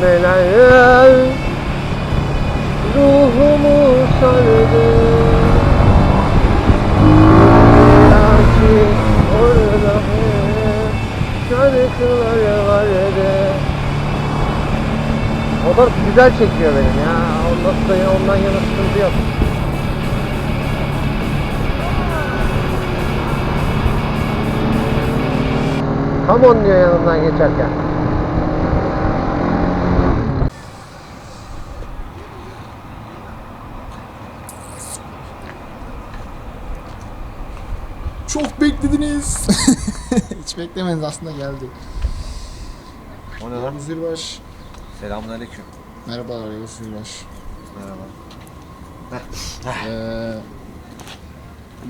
Nameler Ruhumu sardı Lakin orada hep Şarkılar vardı Motor güzel çekiyor benim ya. Ondan, ondan yana sıkıntı yok. Come on yanından geçerken. Çok beklediniz. Hiç beklemediniz aslında geldi. O ne lan? Yavuz Yılbaş. Selamünaleyküm. Merhabalar Yavuz Yılbaş. Merhaba. Ee,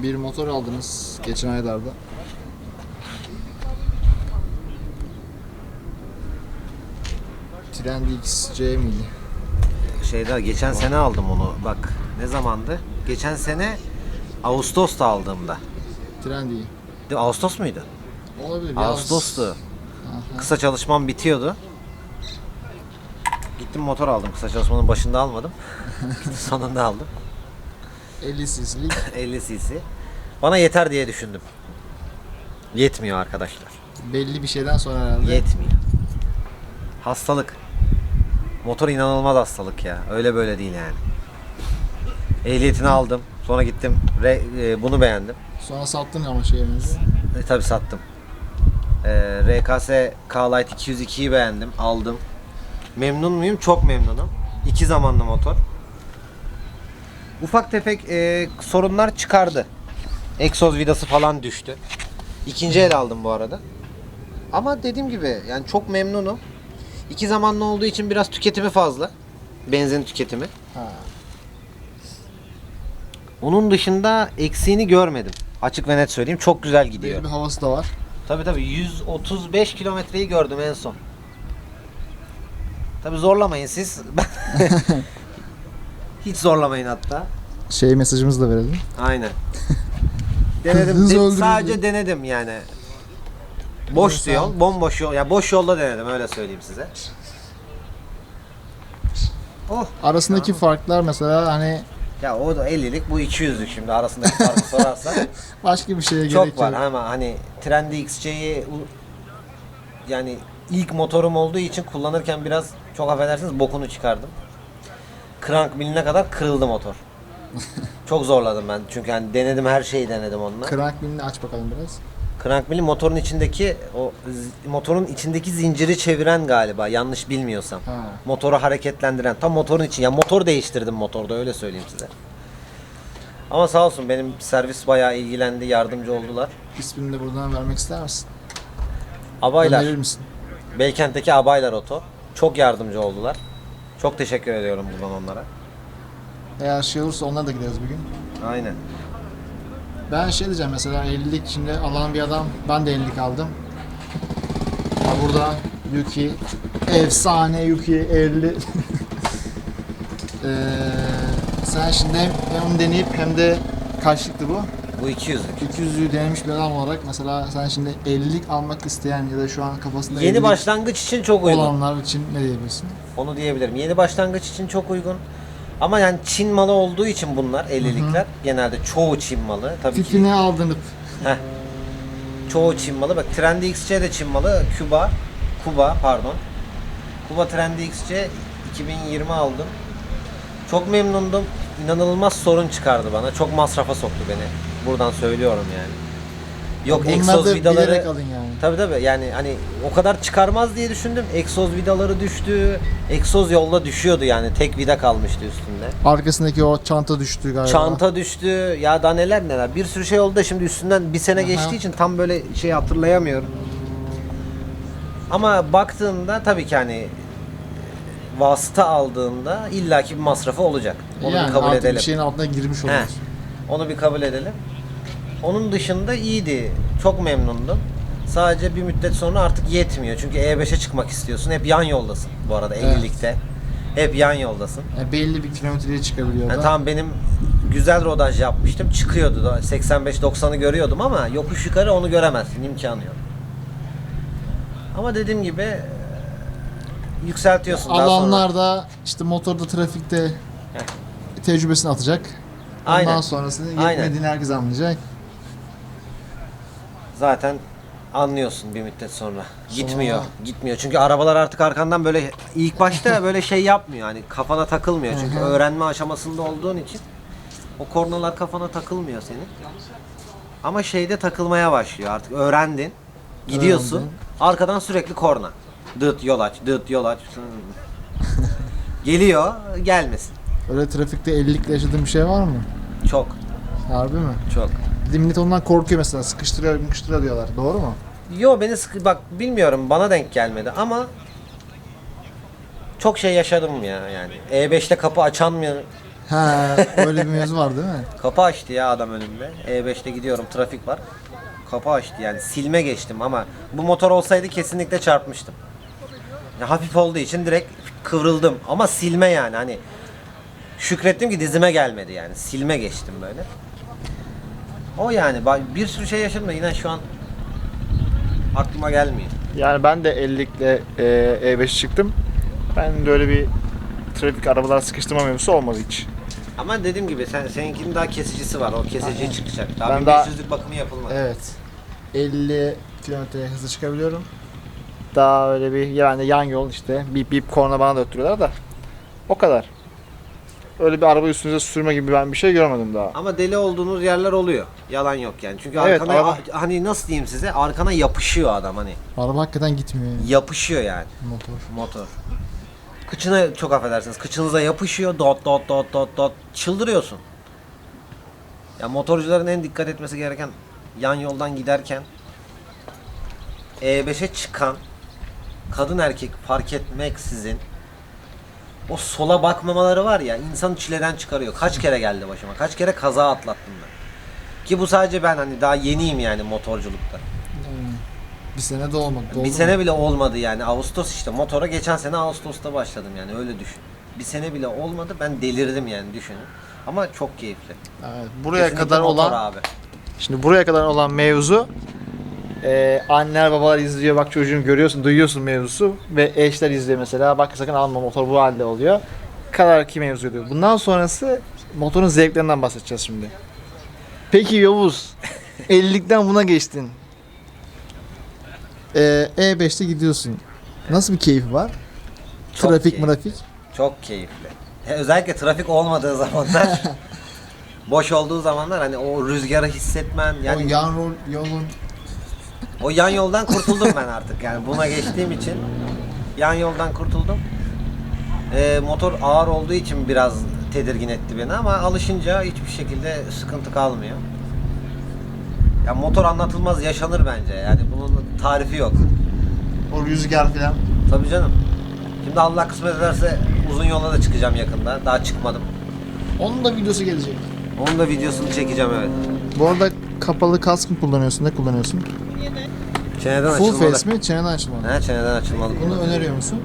bir motor aldınız geçen aylarda. Trend XC miydi? Şeyde geçen sene aldım onu. Bak ne zamandı? Geçen sene Ağustos'ta aldığımda. Trendy. De, Ağustos muydu? Olabilir. Ağustos'tu. Aha. Kısa çalışmam bitiyordu. Gittim motor aldım. Kısa çalışmanın başında almadım. Sonunda aldım. 50 cc'lik 50 cc. Bana yeter diye düşündüm. Yetmiyor arkadaşlar. belli bir şeyden sonra herhalde. Yetmiyor. Hastalık. Motor inanılmaz hastalık ya. Öyle böyle değil yani. Ehliyetini aldım. Sonra gittim. Re- e, bunu beğendim. Sonra sattın ama şeyimizi. E, tabi sattım. E, RKS K-Lite 202'yi beğendim. Aldım. Memnun muyum? Çok memnunum. İki zamanlı motor. Ufak tefek e, sorunlar çıkardı. Egzoz vidası falan düştü. İkinci el aldım bu arada. Ama dediğim gibi yani çok memnunum. İki zamanlı olduğu için biraz tüketimi fazla. Benzin tüketimi. Ha. Onun dışında eksiğini görmedim. Açık ve net söyleyeyim. Çok güzel gidiyor. Belli bir havası da var. Tabii tabii 135 kilometreyi gördüm en son. Tabii zorlamayın siz. Hiç zorlamayın hatta. Şey mesajımızı da verelim. Aynen. Denedim. De- sadece denedim yani. Boş yol, bomboş yol. Ya boş yolda denedim öyle söyleyeyim size. Oh. Arasındaki farklar mesela hani Ya o da 50'lik bu 200'lük şimdi arasındaki farkı sorarsan. başka bir şeye gerek Çok yok. var ama hani Trendy XC'yi yani ilk motorum olduğu için kullanırken biraz çok affedersiniz bokunu çıkardım. Crank miline kadar kırıldı motor. çok zorladım ben çünkü hani denedim her şeyi denedim onunla. Crank milini aç bakalım biraz. Crank mili motorun içindeki o motorun içindeki zinciri çeviren galiba yanlış bilmiyorsam. Ha. Motoru hareketlendiren tam motorun için ya motor değiştirdim motorda öyle söyleyeyim size. Ama sağ olsun benim servis bayağı ilgilendi, yardımcı oldular. İsmini de buradan vermek ister misin? Abaylar. Önerir misin? Beykent'teki Abaylar Oto. Çok yardımcı oldular. Çok teşekkür ediyorum buradan onlara. Eğer şey olursa onlara da gideriz bugün. Aynen. Ben şey diyeceğim mesela 50'lik şimdi alan bir adam ben de 50'lik aldım. Ha burada Yuki efsane Yuki 50. Eee sen şimdi hem, hem onu deneyip hem de kaçlıktı bu? Bu 200'lük. 200'lüğü denemiş bir adam olarak mesela sen şimdi 50'lik almak isteyen ya da şu an kafasında Yeni 50'lik başlangıç için çok uygun. olanlar için ne diyebilirsin? Onu diyebilirim. Yeni başlangıç için çok uygun. Ama yani Çin malı olduğu için bunlar 50'likler genelde çoğu Çin malı. Tabii ki Tipine aldınıp Heh. Çoğu Çin malı. Bak Trendy XC de Çin malı. Küba. Kuba pardon. Kuba Trendy XC 2020 aldım. Çok memnundum. İnanılmaz sorun çıkardı bana. Çok masrafa soktu beni. Buradan söylüyorum yani. Yok Bunları egzoz da vidaları. alın yani. Tabii tabii yani hani o kadar çıkarmaz diye düşündüm. Egzoz vidaları düştü. Egzoz yolda düşüyordu yani. Tek vida kalmıştı üstünde. Arkasındaki o çanta düştü galiba. Çanta düştü. Ya da neler neler. Bir sürü şey oldu da şimdi üstünden bir sene Aha. geçtiği için tam böyle şey hatırlayamıyorum. Ama baktığımda tabii ki hani vasıta aldığında illaki bir masrafı olacak. Onu yani bir kabul artık edelim. bir şeyin altına girmiş He. oluyorsun. Onu bir kabul edelim. Onun dışında iyiydi. Çok memnundum. Sadece bir müddet sonra artık yetmiyor. Çünkü E5'e çıkmak istiyorsun. Hep yan yoldasın bu arada Evet. 50'likte. Hep yan yoldasın. Yani belli bir kilometreye çıkabiliyor Yani da. tamam benim güzel rodaj yapmıştım. Çıkıyordu da 85-90'ı görüyordum ama yokuş yukarı onu göremezsin. imkanı yok. Ama dediğim gibi yükseltiyorsun. daha sonra. Alanlar da işte motorda trafikte tecrübesini atacak. Ondan Aynen. sonrasını Aynen. yetmediğini herkes anlayacak. Zaten anlıyorsun bir müddet sonra. Gitmiyor. Gitmiyor. Çünkü arabalar artık arkandan böyle ilk başta böyle şey yapmıyor. Hani kafana takılmıyor. Çünkü öğrenme aşamasında olduğun için o kornalar kafana takılmıyor senin. Ama şeyde takılmaya başlıyor artık. Öğrendin. Gidiyorsun. Öğrendin. Arkadan sürekli korna. Dıt yol aç, dıt yol aç. Geliyor, gelmesin. Öyle trafikte 50'likle yaşadığın bir şey var mı? Çok, Harbi mi? çok. Millet ondan korkuyor mesela. Sıkıştırıyor, sıkıştırıyor diyorlar. Doğru mu? Yo beni sıkı bak bilmiyorum bana denk gelmedi ama çok şey yaşadım ya yani. E5'te kapı açan mı? Ha, öyle bir mevzu var değil mi? Kapı açtı ya adam önümde. E5'te gidiyorum trafik var. Kapı açtı yani silme geçtim ama bu motor olsaydı kesinlikle çarpmıştım. Ya hafif olduğu için direkt kıvrıldım ama silme yani hani şükrettim ki dizime gelmedi yani silme geçtim böyle. O yani bir sürü şey yaşadım da yine şu an aklıma gelmiyor. Yani ben de 50'likle e, E5 çıktım. Ben de öyle bir trafik arabalar sıkıştırma mevzusu olmadı hiç. Ama dediğim gibi sen seninkinin daha kesicisi var. O kesici çıkacak. Daha Ben 1500'lük daha- bakımı yapılmadı. Evet. 50 kilometre hızlı çıkabiliyorum. Daha öyle bir yani yan yol işte bip bip korna bana da öttürüyorlar da. O kadar. Öyle bir araba üstünüze sürme gibi ben bir şey görmedim daha. Ama deli olduğunuz yerler oluyor. Yalan yok yani. Çünkü Evet, arkana araba- hani nasıl diyeyim size? Arkana yapışıyor adam hani. Araba hakikaten gitmiyor yani, Yapışıyor yani motor. motor. Kıçına çok affedersiniz. Kıçınıza yapışıyor. Dot dot dot dot dot. Çıldırıyorsun. Ya motorcuların en dikkat etmesi gereken yan yoldan giderken E5'e çıkan kadın erkek fark etmeksizin o sola bakmamaları var ya insanı çileden çıkarıyor. Kaç kere geldi başıma. Kaç kere kaza atlattım ben. Ki bu sadece ben hani daha yeniyim yani motorculukta. Yani bir sene de olmadı. Doldu bir mu? sene bile olmadı yani Ağustos işte motora geçen sene Ağustos'ta başladım yani öyle düşün. Bir sene bile olmadı ben delirdim yani düşünün. Ama çok keyifli. Evet, buraya Kesinlikle kadar olan abi. Şimdi buraya kadar olan mevzu e, anneler babalar izliyor bak çocuğum görüyorsun duyuyorsun mevzusu ve eşler izliyor mesela bak sakın alma motor bu halde oluyor. Kadar ki mevzu diyor. Bundan sonrası motorun zevklerinden bahsedeceğiz şimdi. Peki Yavuz 50'likten buna geçtin. Ee, E5'te gidiyorsun. Nasıl bir keyfi var? Çok Trafik keyifli. mrafik. Çok keyifli. He, özellikle trafik olmadığı zamanlar boş olduğu zamanlar hani o rüzgarı hissetmen yani o yan rol yolun O yan yoldan kurtuldum ben artık. Yani buna geçtiğim için yan yoldan kurtuldum. Ee, motor ağır olduğu için biraz tedirgin etti beni ama alışınca hiçbir şekilde sıkıntı kalmıyor. Ya motor anlatılmaz yaşanır bence. Yani bunun tarifi yok. o rüzgar falan. Tabii canım. Şimdi Allah kısmet ederse uzun yola da çıkacağım yakında. Daha çıkmadım. Onun da videosu gelecek. Onun da videosunu çekeceğim evet. Bu arada kapalı kask mı kullanıyorsun? Ne kullanıyorsun? Çeneden Full açılmalı. face mi? Çeneden açılmalı. He çeneden açılmalı. Bunu öneriyor musun?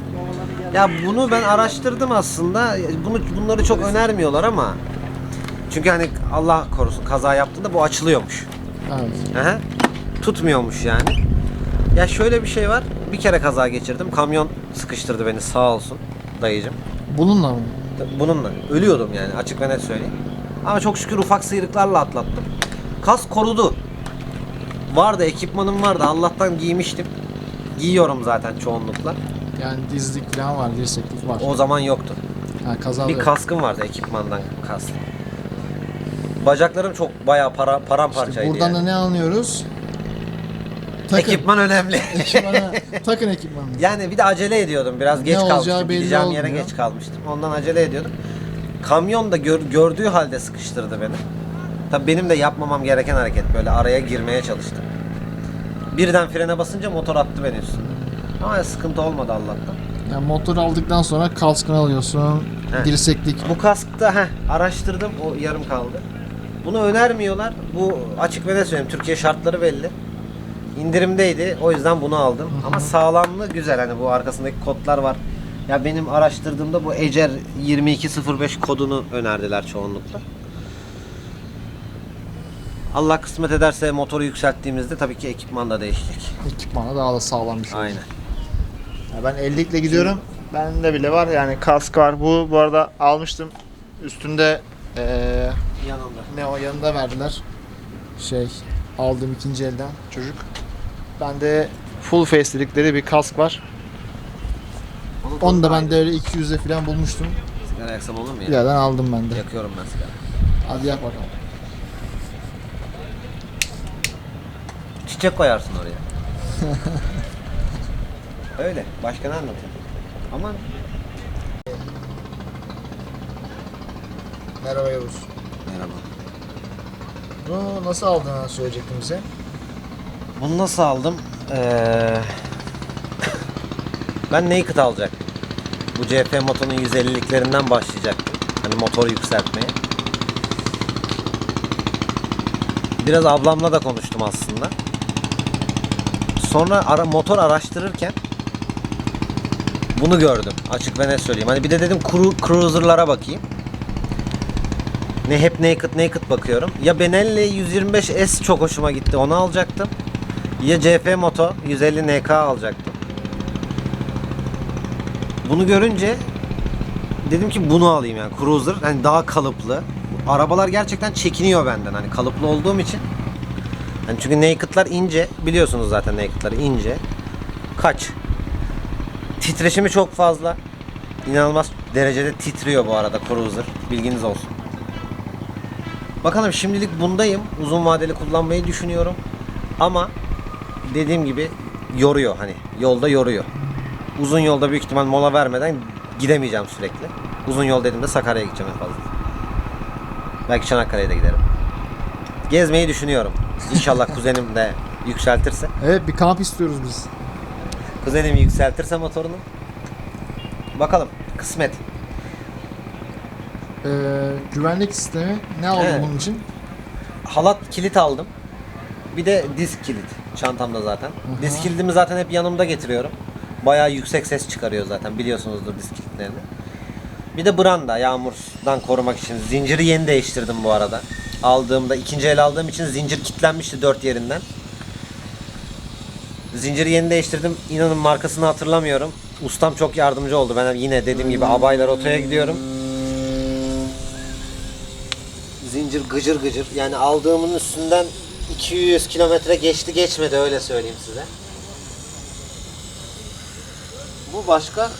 Ya bunu ben araştırdım aslında. Bunu bunları çok önermiyorlar ama çünkü hani Allah korusun kaza yaptığında bu açılıyormuş. Evet. Aha. Tutmuyormuş yani. Ya şöyle bir şey var. Bir kere kaza geçirdim. Kamyon sıkıştırdı beni sağ olsun dayıcım. Bununla mı? Bununla ölüyordum yani açık ve net söyleyeyim. Ama çok şükür ufak sıyrıklarla atlattım. Kas korudu. Vardı ekipmanım vardı. Allah'tan giymiştim. Giyiyorum zaten çoğunlukla. Yani dizlik falan var, dirseklik var. O zaman yoktu. Ha, kaza Bir yok. kaskım vardı ekipmandan kask. Bacaklarım çok bayağı para paramparçaydı Buradan yani. da ne anlıyoruz? Takın. Ekipman önemli. Ekipmana, takın ekipmanı. yani bir de acele ediyordum. Biraz geç olacağı kalmıştım. Gideceğim yere geç kalmıştım. Ondan acele ediyordum. Kamyon da gör- gördüğü halde sıkıştırdı beni. Tabii benim de yapmamam gereken hareket böyle araya girmeye çalıştım. Birden frene basınca motor attı beni üstüne. Ama sıkıntı olmadı Allah'tan. Yani motor aldıktan sonra kaskını alıyorsun. He. Dirseklik. Bu kaskta heh, araştırdım o yarım kaldı. Bunu önermiyorlar. Bu açık ve ne söyleyeyim Türkiye şartları belli. İndirimdeydi. O yüzden bunu aldım. Ama sağlamlığı güzel hani bu arkasındaki kodlar var. Ya benim araştırdığımda bu Ecer 2205 kodunu önerdiler çoğunlukla. Allah kısmet ederse motoru yükselttiğimizde tabii ki ekipman da değişecek. Ekipmanı daha da sağlam bir şey. Aynen. Ya ben 50'likle gidiyorum. Bende bile var yani kask var. Bu bu arada almıştım. Üstünde eee, Yanında. Ne o yanında verdiler. Şey aldım ikinci elden çocuk. bende full face dedikleri bir kask var. Onu da ben de öyle 200'e falan bulmuştum. Sigara yaksam olur mu ya? yerden aldım ben de. Yakıyorum ben sigara. Hadi yak bakalım. Çiçek koyarsın oraya. Öyle. Başka ne anlatayım? Aman Merhaba Yavuz. Merhaba. Bunu nasıl aldığını söyleyecektim bize. Bunu nasıl aldım? Ee, ben Naked alacak. Bu CF motorun 150'liklerinden başlayacaktım. Hani motoru yükseltmeye. Biraz ablamla da konuştum aslında. Sonra ara, motor araştırırken bunu gördüm. Açık ve net söyleyeyim. Hani bir de dedim cru- cruiser'lara bakayım. Ne hep naked naked bakıyorum. Ya Benelli 125S çok hoşuma gitti. Onu alacaktım. Ya CF Moto 150 NK alacaktım. Bunu görünce dedim ki bunu alayım yani Cruiser hani daha kalıplı. Arabalar gerçekten çekiniyor benden hani kalıplı olduğum için. Hani çünkü Naked'lar ince biliyorsunuz zaten Naked'ları ince. Kaç? Titreşimi çok fazla. İnanılmaz derecede titriyor bu arada Cruiser. Bilginiz olsun. Bakalım şimdilik bundayım. Uzun vadeli kullanmayı düşünüyorum. Ama dediğim gibi yoruyor hani yolda yoruyor. Uzun yolda büyük ihtimal mola vermeden gidemeyeceğim sürekli. Uzun yol dediğimde Sakarya'ya gideceğim en fazla. Belki Çanakkale'ye de giderim. Gezmeyi düşünüyorum. İnşallah kuzenim de yükseltirse. Evet bir kamp istiyoruz biz. Kuzenim yükseltirse motorunu. Bakalım. Kısmet. Ee, güvenlik sistemi ne aldın Evet. bunun için? Halat kilit aldım. Bir de disk kilit çantamda zaten. Disk kilidimi zaten hep yanımda getiriyorum. Bayağı yüksek ses çıkarıyor zaten biliyorsunuzdur disk kilitlerini. Bir de branda yağmurdan korumak için. Zinciri yeni değiştirdim bu arada. Aldığımda ikinci el aldığım için zincir kilitlenmişti dört yerinden. Zinciri yeni değiştirdim. İnanın markasını hatırlamıyorum. Ustam çok yardımcı oldu. Ben yine dediğim gibi abaylar otoya gidiyorum. Zincir gıcır gıcır. Yani aldığımın üstünden 200 kilometre geçti geçmedi öyle söyleyeyim size. Bu başka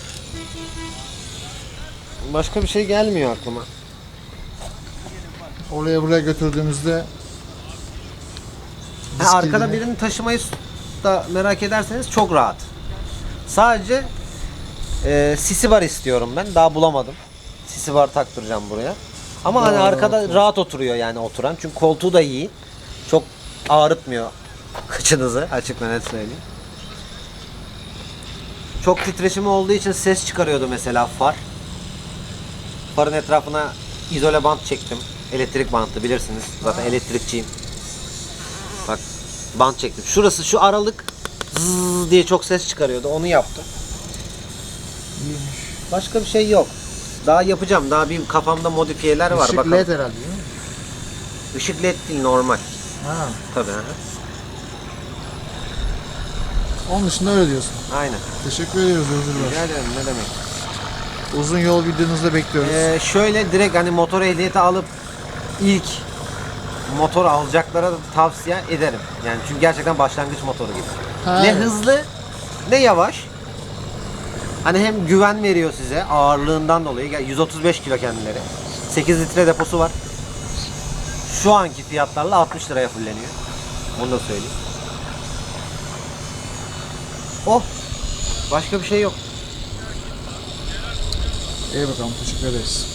başka bir şey gelmiyor aklıma. Oraya buraya götürdüğümüzde Ha, arkada birini taşımayı da merak ederseniz çok rahat. Sadece e, sisi var istiyorum ben. Daha bulamadım. Sisi var taktıracağım buraya. Ama hani Daha arkada rahat rahat, oturuyor yani oturan. Çünkü koltuğu da iyi. Çok ağrıtmıyor kıçınızı açık ve net söyleyeyim. Çok titreşimi olduğu için ses çıkarıyordu mesela far. Farın etrafına izole bant çektim. Elektrik bantı bilirsiniz. Zaten elektrikçiyim. Bak bant çektim. Şurası şu aralık zzzz diye çok ses çıkarıyordu. Onu yaptım. Başka bir şey yok. Daha yapacağım. Daha bir kafamda modifiyeler var. Işık Bakalım. LED herhalde değil mi? Işık led değil normal. Ha. Tabii. hı. Onun dışında öyle diyorsun. Aynen. Teşekkür ediyoruz özür. Rica ederim ne demek. Uzun yol videonuzda bekliyoruz. Ee, şöyle direkt hani motor ehliyeti alıp ilk motor alacaklara da tavsiye ederim. Yani çünkü gerçekten başlangıç motoru gibi. Ha, ne hızlı ne yavaş. Hani hem güven veriyor size ağırlığından dolayı. Gel- 135 kilo kendileri. 8 litre deposu var. Şu anki fiyatlarla 60 liraya fulleniyor. Onu da söyleyeyim. Oh. Başka bir şey yok. İyi bakalım teşekkür ederiz.